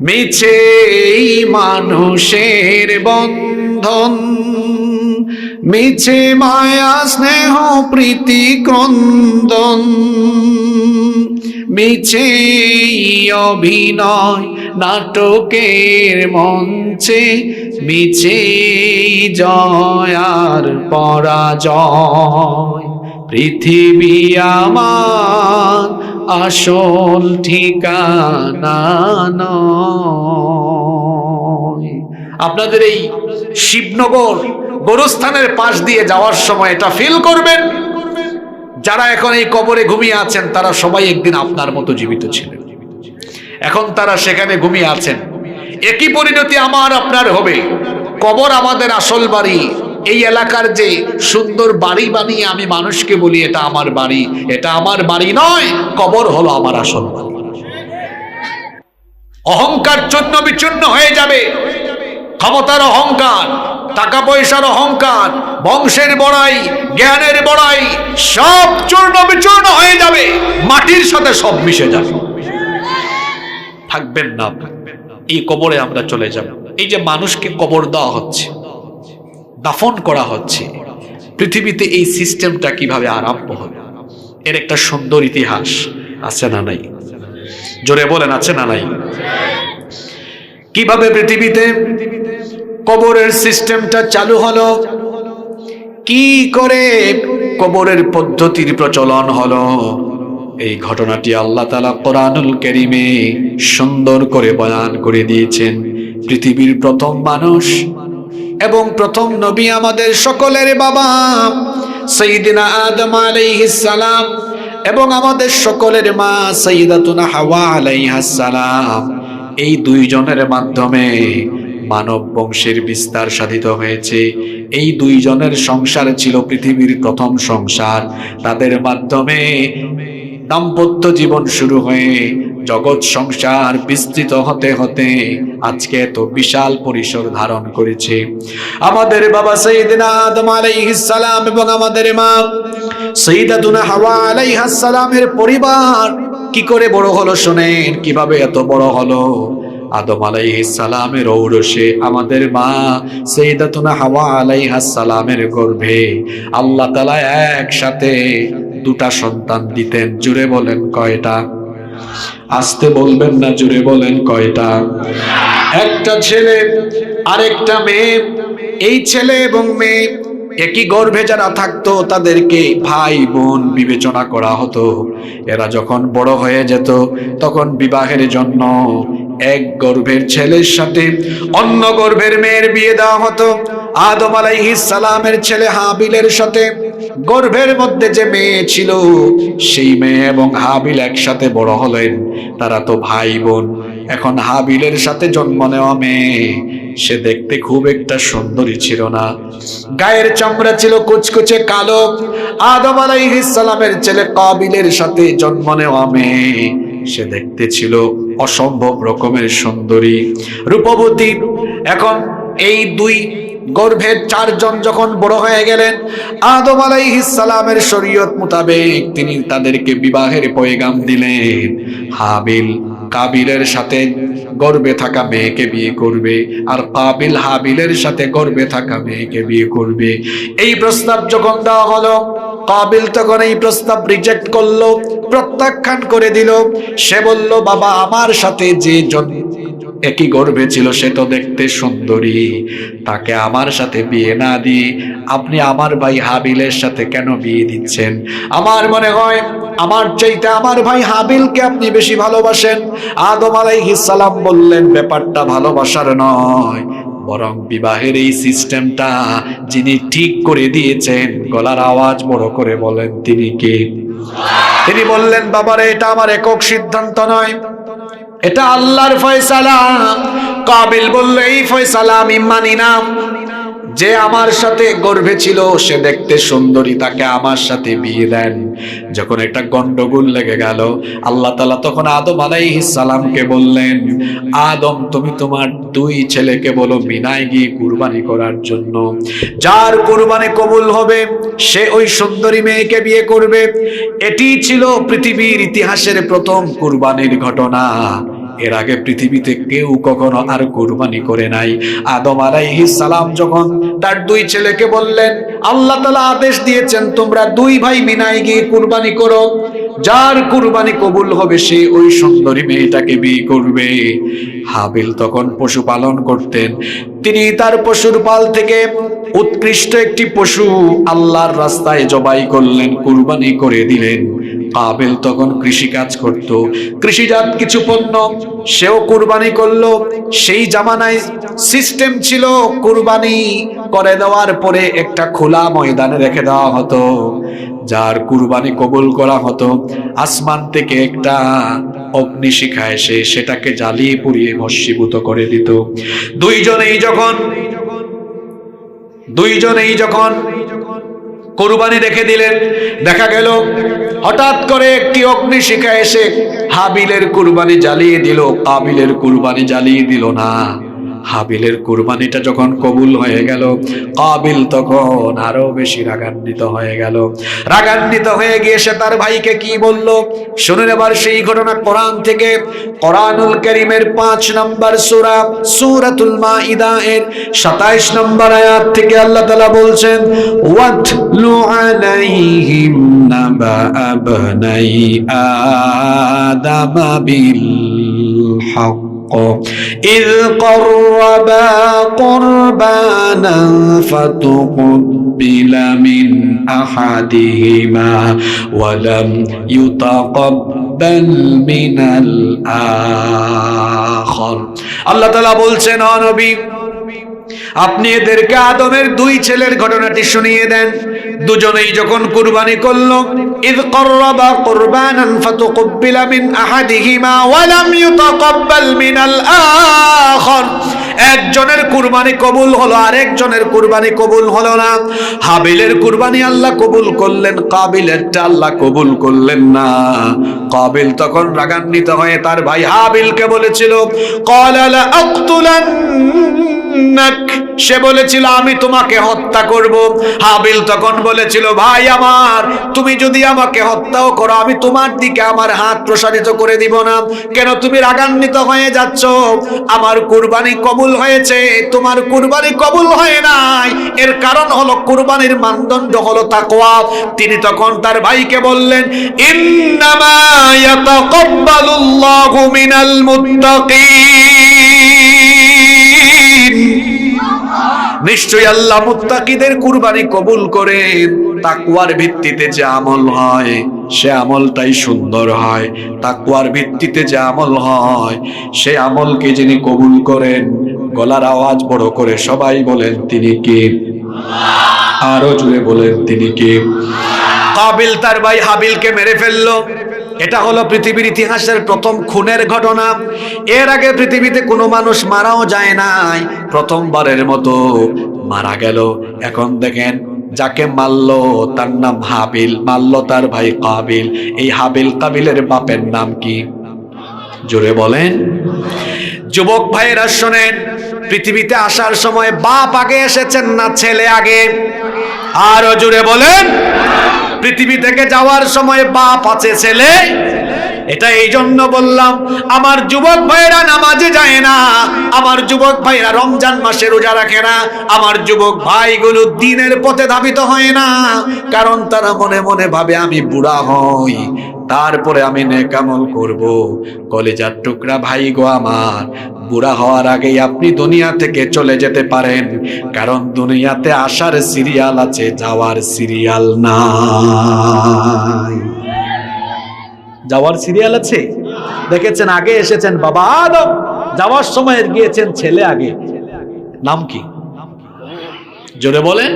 মিছে মানুষের বন্ধন, মিছে মায়া, স্নেহ, প্রীতি, ক্রন্দন, মিছে অভিনয় নাটকের মঞ্চে, মিছে এই জয় পরাজয়, পৃথিবী আমার আসল ঠিকানা নয়। আপনাদের এই শিবনগর গোরস্থানের পাশ দিয়ে যাওয়ার সময় এটা ফিল করবেন। যারা এখন এই কবরে ঘুমিয়ে আছেন, তারা সবাই একদিন আপনার মতো জীবিত ছিলেন। এখন তারা সেখানে ঘুমিয়ে আছেন। একই পরিণতি আমার, আপনার হবে। কবর আমাদের আসল বাড়ি। এই এলাকার যে সুন্দর বাড়ি বানিয়ে আমি মানুষকে বলি, এটা আমার বাড়ি। এটা আমার বাড়ি নয়, কবর হলো আমার আসল বাড়ি। অহংকার চূর্ণ বিচূর্ণ হয়ে যাবে। ক্ষমতার অহংকার, টাকা পয়সার অহংকার, বংশের বড়াই, জ্ঞানের বড়াই, সব চূর্ণ বিচূর্ণ হয়ে যাবে। মাটির সাথে সব মিশে যাবে। থাকবেন না এই কবরে আমরা চলে যাব। এই যে মানুষকে কবর দেওয়া হচ্ছে দাফন করা হচ্ছে। পৃথিবীতে এই সিস্টেমটা কীভাবে আরম্ভ হবে এর একটা সুন্দর ইতিহাস আছে না নাই? জোরে বলেন, আছে না নাই? কীভাবে পৃথিবীতে কবরের সিস্টেমটা চালু হলো? কি করে কবরের পদ্ধতির প্রচলন হলো? এই ঘটনাটি আল্লাহ তালা কোরআনুল করিমে সুন্দর করে বয়ান করে দিয়েছেন। পৃথিবীর প্রথম মানুষ এবং প্রথম নবী আমাদের সকলের বাবা সঈদিনা আদম সালাম, এবং আমাদের সকলের মা সঈদাতুনা হাওয়া সালাম। এই দুইজনের মাধ্যমে মানব বংশের বিস্তার সাধিত হয়েছে। এই দুইজনের সংসার ছিল পৃথিবীর প্রথম সংসার। তাদের মাধ্যমে দাম্পত্য জীবন শুরু হয়ে জগৎ সংসার বিস্তৃত হতে হতে আজকে এত বিশাল পরিসর ধারণ করেছে। আমাদের বাবা সঈদিনা আদম আলাইহিস সালাম এবং আমাদের মা সঈদাতুনা হাওয়া আলাইহাস সালামের পরিবার কি করে বড় হলো শোনেন, কীভাবে এত বড় হলো? আদম আলাইহিস সালামের ঔরসে আমাদের মা সৈয়দাতুনা হাওয়া আলাইহাস সালামের গর্ভে আল্লাহ তাআলা একসাথে দুটা সন্তান দিতেন, জুড়ে বলেন কয়টা? আসতে বলবেন না, জুড়ে বলেন কয়টা? একটা ছেলে, আরেকটা মেয়ে, এই ছেলে এবং মেয়ে একই গর্ভে যারা থাকতো, তাদেরকে ভাই বোন বিবেচনা করা হতো। এরা যখন বড় হয়ে যেত, তখন বিবাহের জন্য এক গর্ভের ছেলের সাথে অন্য গর্ভের মেয়ের বিয়ে দেওয়া হতো। আদম আলাইহিস সালামের ছেলে হাবিলের সাথে গর্ভের মধ্যে যে মেয়ে ছিল, সেই মেয়ে এবং হাবিল একসাথে বড় হলেন। তারা তো ভাই বোন। এখন হাবিলের সাথে জন্ম নেওয়া মেয়ে। সে দেখতে খুব একটা সুন্দরী ছিল না। গায়ের চামড়া ছিল কুচকুচে কালো। আদম আলাইহিস সালামের ছেলে কাবিলের সাথে জন্ম নেওয়া মেয়ে। সে দেখতে ছিল অসম্ভব রকমের সুন্দরী। রূপবতী। এখন এই দুই গর্ভের চারজন যখন বড় হয়ে গেলেন, আদম সালামের শরীয়ত মোতাবেক তিনি তাদেরকে বিবাহের পয়গাম দিলেন। হাবিল কাবিলের সাথে গর্বে থাকা মেয়েকে বিয়ে করবে আর কাবিল হাবিলের সাথে গর্বে থাকা মেয়েকে বিয়ে করবে। এই প্রস্তাব যখন দেওয়া হলো, কাবিল তখন এই প্রস্তাব রিজেক্ট করল, প্রত্যাখ্যান করে দিল। সে বলল, বাবা, আমার সাথে যে জন একই গর্ভে ছিল, সে তো দেখতে সুন্দরী। তাকে আমার সাথে বিয়ে না দিয়ে আপনি আমার ভাই হাবিলের সাথে কেন বিয়ে দিচ্ছেন? আমার মনে হয়, আমার চাইতে আমার ভাই হাবিলকে আপনি বেশি ভালোবাসেন। আদম সালাম বললেন, ব্যাপারটা ভালোবাসার নয়, বরং বিবাহের এই সিস্টেমটা যিনি ঠিক করে দিয়েছেন। গলার আওয়াজ বড় করে বলেন, তিনি কে? তিনি বললেন, বাবারে, এটা আমার একক সিদ্ধান্ত নয়। এটা আল্লাহর ফয়সালা। কাবিল বলল এই ফয়সালা আমি মানি না। যে আমার সাথে গর্ভে ছিল, সে দেখতে সুন্দরী, তাকে আমার সাথে বিয়ে দেন। যখন একটা গন্ডগোল লেগে গেল, আল্লাহ তালা তখন আদম সালামকে বললেন, আদম, তুমি তোমার দুই ছেলেকে বলো মিনায় গিয়ে কুরবানি করার জন্য। যার কুরবানি কবুল হবে, সে ওই সুন্দরী মেয়েকে বিয়ে করবে। এটি ছিল পৃথিবীর ইতিহাসের প্রথম কুরবানির ঘটনা। এর আগে পৃথিবীতে কেউ কখনো আর কুরবানি করে নাই। আদম আলাইহিস সালাম যখন তার দুই ছেলেকে বললেন, আল্লাহ তালা আদেশ দিয়েছেন তোমরা দুই ভাই মিনায় গিয়ে কুরবানি করো। যার কুরবানি কবুল হবে সে ওই সুন্দরী মেয়েটাকে বিয়ে করবে। হাবিল তখন পশুপালন করতেন। তিনি তার পশুর পাল থেকে উৎকৃষ্ট একটি পশু আল্লাহর রাস্তায় জবাই করলেন, কুরবানি করে দিলেন। কাবেল তখন কৃষি কাজ করত। কৃষিজাত কিছু পণ্য সেও কুরবানি করল। সেই জামানায় সিস্টেম ছিল কুরবানি করে দেওয়ার পরে একটা খোলা ময়দানে রেখে দেওয়া হতো, যার কুরবানি কবুল করা হতো। আসমান থেকে একটা অগ্নিশিখা এসে সেটাকে জ্বালিয়ে পুড়িয়ে ভস্মীভূত করে দিত। দুইজনেই যখন দুইজনেই যখন কোরবানি রেখে দিলেন। দেখা গেল, হঠাৎ করে একটি অগ্নিশিখা এসে হাবিলের কুরবানি জ্বালিয়ে দিল। কাবিলের কুরবানি জ্বালিয়ে দিল না। হাবিলের কুরবানিটা যখন কবুল হয়ে গেল, কাবিল তখন আরও বেশি রাগান্বিত হয়ে গেল। রাগান্বিত হয়ে গিয়ে সে তার ভাইকে কি বলল? শুনুন এবার সেই ঘটনা কোরআন থেকে। কোরআনুল করিমের পাঁচ নম্বর সূরা, সূরাতুল মাইদা এর 27 নম্বর আয়াত থেকে আল্লাহ তাআলা বলছেন, ওয়াতলু আলাইহিম নাবা আবনাই আদাম বিল হক। إذ قربا قربانا فتقبل من أحدهما ولم يتقبل من الآخر আল্লাহ তালা বলছেন "ও নবী আপনি এদেরকে আদমের দুই ছেলের ঘটনাটি শুনিয়ে দেন। দুজনেই যখন কুরবানি করল, ইদ করবা কুরবানান ফাতুকব্বিলা মিন আহাদিহিমা ওয়া লাম ইউতাকাব্বাল মিনাল আখর। একজনের কুরবানি কবুল হলো, আরেকজনের কুরবানি কবুল হলো না। হাবিলের কুরবানি আল্লাহ কবুল করলেন, কাবিলেরটা আল্লাহ কবুল করলেন না। কাবিল তখন রাগান্বিত হয়ে তার ভাই হাবিলকে বলেছিল, ক্বালা লা আক্তুলান্নাক। সে বলেছিল, আমি তোমাকে হত্যা করব। হাবিল তখন বলেছিল, ভাই আমার, তুমি যদি আমাকে হত্যাও করো, আমি তোমার দিকে আমার হাত প্রসারিত করে দিব না। কেন তুমি রাগান্বিত হয়ে যাচ্ছ? আমার কুরবানি কবুল হয়েছে, তোমার কুরবানি কবুল হয় নাই। এর কারণ হলো, কুরবানির মানদণ্ড হলো তাকওয়া। তিনি তখন তার ভাইকে বললেন, ইন্নামা ইয়াতাকাব্বালুল্লাহু মিনাল মুত্তাকিন। নিশ্চয়ই আল্লাহ মুত্তাকিদের কুরবানি কবুল করেন তাকওয়ার ভিত্তিতে যে আমল হয়, সে আমলটাই সুন্দর হয়। তাকওয়ার ভিত্তিতে যে আমল হয়, সে আমলকে যিনি কবুল করেন, গলার আওয়াজ বড় করে সবাই বলেন তিনি কে? আরও জুড়ে বলেন তিনি কে? কাবিল তার ভাই হাবিলকে মেরে ফেলল। এটা হলো পৃথিবীর ইতিহাসের প্রথম খুনের ঘটনা। এর আগে পৃথিবীতে কোনো মানুষ মারাও যায় নাই। প্রথমবারের মতো মারা গেল। এখন দেখেন যাকে মারলো তার নাম হাবিল, মারলো তার ভাই কাবিল। এই হাবিল কাবিলের বাপের নাম কি? জোরে বলেন। যুবক ভাইয়েরা শোনেন, পৃথিবীতে আসার সময় বাপ আগে এসেছেন না ছেলে আগে? আরও জোরে বলেন। পৃথিবী থেকে যাওয়ার সময় বাপ আছে, ছেলে। এটা এই জন্য বললাম, আমার যুবক ভাইরা নামাজে যায় না, আমার যুবক ভাইরা রমজান মাসে রোজা রাখে না, আমার যুবক ভাইগুলো দিনের পথে ধাবিত হয় না, কারণ তারা মনে মনে ভাবে আমি বুড়া হই। তারপরে আমি নেকামল করব। কলেজার টুকরা ভাই গো আমার, বুড়া হওয়ার আগেই আপনি দুনিয়া থেকে চলে যেতে পারেন, কারণ দুনিয়াতে আসার সিরিয়াল আছে, যাওয়ার সিরিয়াল নাই। যাওয়ার সিরিয়াল আছে? দেখেছেন, আগে এসেছেন বাবা আদম, যাওয়ার সময় গিয়েছেন ছেলে আগে। নাম কি? জোরে বলেন।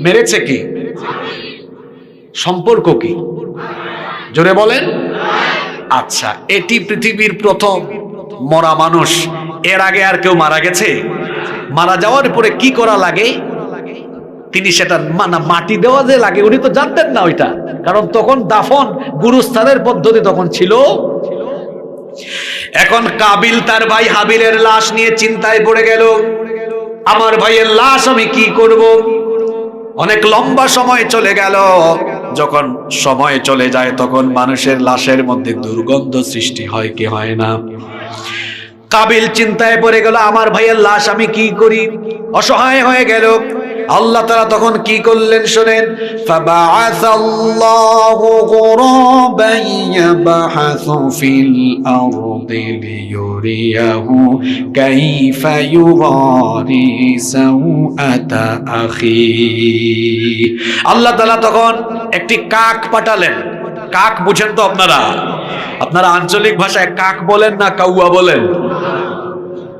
মেরেছে কি? সম্পর্ক কি? জোরে বলেন? আচ্ছা এটি পৃথিবীর প্রথম মরা মানুষ। এর আগে আর কেউ মারা গেছে? মারা যাওয়ার পরে কি করা লাগে? তিনি সেটা মা- না, মাটি দেওয়া যে লাগে, উনি তো জানতেন না ওইটা। কারণ তখন দাফন গুরুস্থানের পদ্ধতি তখন ছিল। এখন কাবিল তার ভাই হাবিলের লাশ নিয়ে চিন্তায় পড়ে গেল। আমার ভাইয়ের লাশ আমি কি করব? অনেক লম্বা সময় চলে গেল। যখন সময় চলে যায়, তখন মানুষের লাশের মধ্যে দুর্গন্ধ সৃষ্টি হয়, কি হয় না? কাবিল চিন্তায় পড়ে গেল, আমার ভাইয়ের লাশ আমি কি করি? অসহায় হয়ে গেল। আল্লাহ তারা তখন কি করলেন শোনেন? আল্লাহ তালা তখন একটি কাক পাঠালেন। কাক বুঝেন তো আপনারা? আপনারা আঞ্চলিক ভাষায় কাক বলেন না কাউয়া বলেন?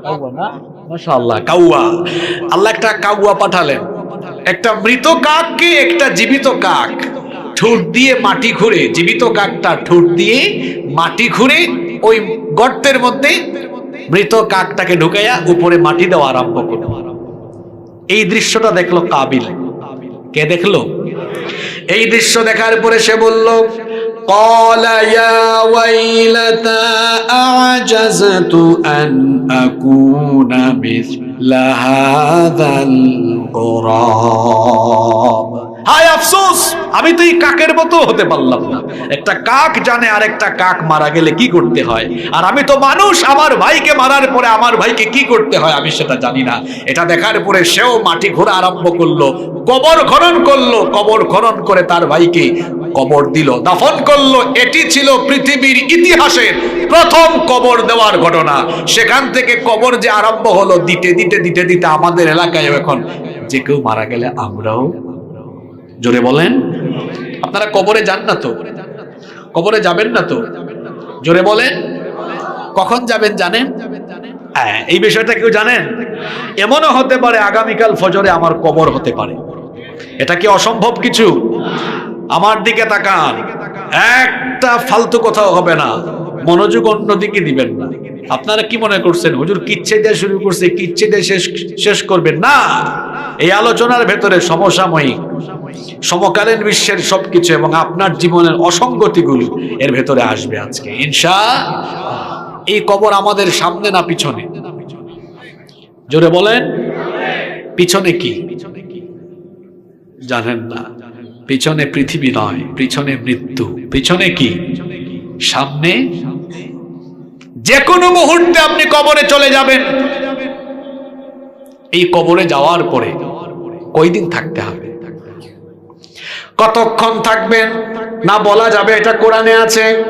কাউয়া না? মাশাআল্লাহ। কাউয়া। আল্লাহ একটা কাউয়া পাঠালেন। একটা মৃত কাককে একটা জীবিত কাক ঠোঁট দিয়ে মাটি খুঁড়ে জীবিত কাকটা ঠোঁট দিয়ে মাটি খুঁড়ে ওই গর্তের মধ্যে মৃত কাকটাকে ঢুকাইয়া উপরে মাটি দেওয়া আরম্ভ করলো এই দৃশ্যটা দেখলো কাবিল কে দেখলো এই দৃশ্য দেখার পরে সে বলল قال يا ويلتى أعجزت أن أكون مثل هذا الغراب হায় আফসোস আমি তো এই কাকের মতো হতে পারলাম না একটা কাক জানে আর একটা কাক মারা গেলে কি করতে হয় আর আমি তো মানুষ আমার ভাইকে মারার পরে আমার ভাইকে কি করতে হয় আমি সেটা জানি না এটা দেখার পরে সেও মাটি ঘোরা আরম্ভ করলো কবর খনন করলো কবর খনন করে তার ভাইকে কবর দিল দাফন করল। এটি ছিল পৃথিবীর ইতিহাসের প্রথম কবর দেওয়ার ঘটনা। সেখান থেকে কবর যে আরম্ভ হলো দিতে দিতে দিতে দিতে আমাদের এলাকায় এখন যে কেউ মারা গেলে আমরাও। জোরে বলেন। আপনারা কবরে যান না তো? কবরে যাবেন না তো? জোরে বলেন। কখন যাবেন জানেন? হ্যাঁ, এই বিষয়টা কেউ জানেন? এমনও হতে পারে আগামীকাল ফজরে আমার কবর হতে পারে। এটা কি অসম্ভব কিছু? আমার দিকে তাকান। একটা ফালতু কথাও হবে না। মনোযোগ অন্যদিকে দিবেন না। আপনারা কি মনে করছেন? হুজুর কিচ্ছে দিয়ে শুরু করছে, কিচ্ছে দিয়ে শেষ শেষ করবেন না। এই আলোচনার ভেতরে সমসাময়িক, সমকালীন বিশ্বের সবকিছু এবং আপনার জীবনের অসঙ্গতিগুলো এর ভেতরে আসবে আজকে। ইনশা এই কবর আমাদের সামনে না পিছনে? জোরে বলেন। পিছনে কি? জানেন না। পিছনে পৃথিবী নয়, পিছনে মৃত্যু। পিছনে কি? সামনে? যে কোনো মুহূর্তে আপনি কবরে চলে যাবেন। এই কবরে যাওয়ার পরে কয়দিন থাকতে হবে? কতক্ষণ থাকবেন? না বলা যাবে এটা কোরআনে আছে।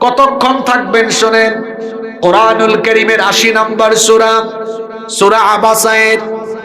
কতক্ষণ থাকবেন শোনেন? কোরআনুল করিমের আশি নম্বর সুরা সুরা আবাসায়ের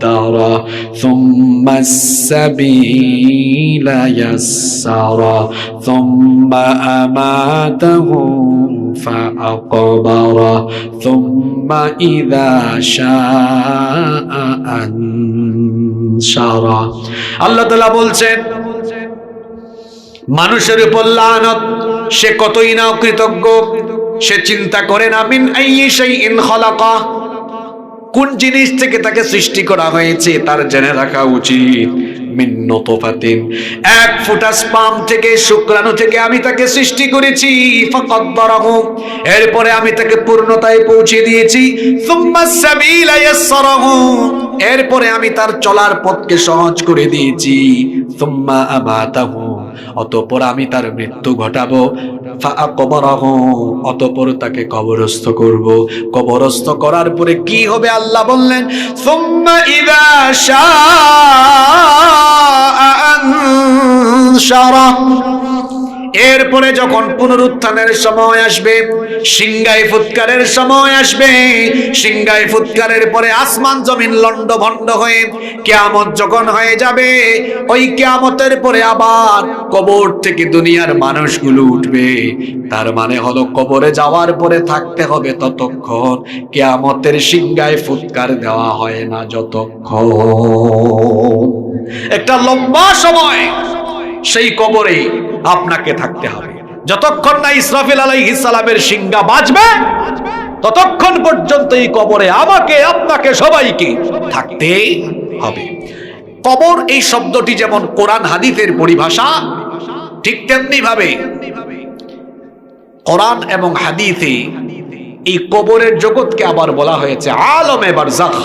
فقدر ثم السبيل يسر ثم أماته فأقبر ثم إذا شاء أنشر আল্লাহ তালা বলছেন মানুষের উপর লানত সে কতই না কৃতজ্ঞ সে চিন্তা করে না মিন আইয়ি শাইইন খালাকা কোন জিনিস থেকে তাকে সৃষ্টি করা হয়েছে তার জেনে রাখা উচিত। মিন এক ফোঁটা স্পাম থেকে, শুক্রাণু থেকে আমি তাকে সৃষ্টি করেছি। ফাকাদ্দারাহু এরপরে আমি তাকে পূর্ণতায় পৌঁছে দিয়েছি। সুম্মা সাবিলা ইয়াসসারাহু। এরপরে আমি তার চলার পথকে সহজ করে দিয়েছি। সুম্মা আমাতাহু অতঃপর আমি তার মৃত্যু ঘটাবো। অতপর তাকে কবরস্থ করব। কবরস্থ করার পরে কি হবে আল্লাহ বললেন? সারা এরপরে যখন পুনরুত্থানের সময় আসবে সিংগাই ফুৎকারের সময় আসবে সিংগাই ফুৎকারের পরে আসমান জমিন লন্ড ভন্ড হয়ে কেয়ামত যখন হয়ে যাবে, ওই কেয়ামতের পরে আবার কবর থেকে দুনিয়ার মানুষগুলো উঠবে। তার মানে হলো কবরে যাওয়ার পরে থাকতে হবে ততক্ষণ, কেয়ামতের সিংগায় ফুৎকার দেওয়া হয় না যতক্ষণ। একটা লম্বা সময় সেই কবরেই আপনাকে থাকতে হবে। যতক্ষণ না ইসরাফিল আলাইহিস সালামের সিংহা বাজবে ততক্ষণ পর্যন্ত এই কবরে আমাকে, আপনাকে সবাইকে থাকতে হবে। কবর এই শব্দটি যেমন কোরআন হাদিসের পরিভাষা, ঠিক তেমনি ভাবে কোরআন এবং হাদিসে এই কবরের জগৎকে আবার বলা হয়েছে আলমে বারজাখ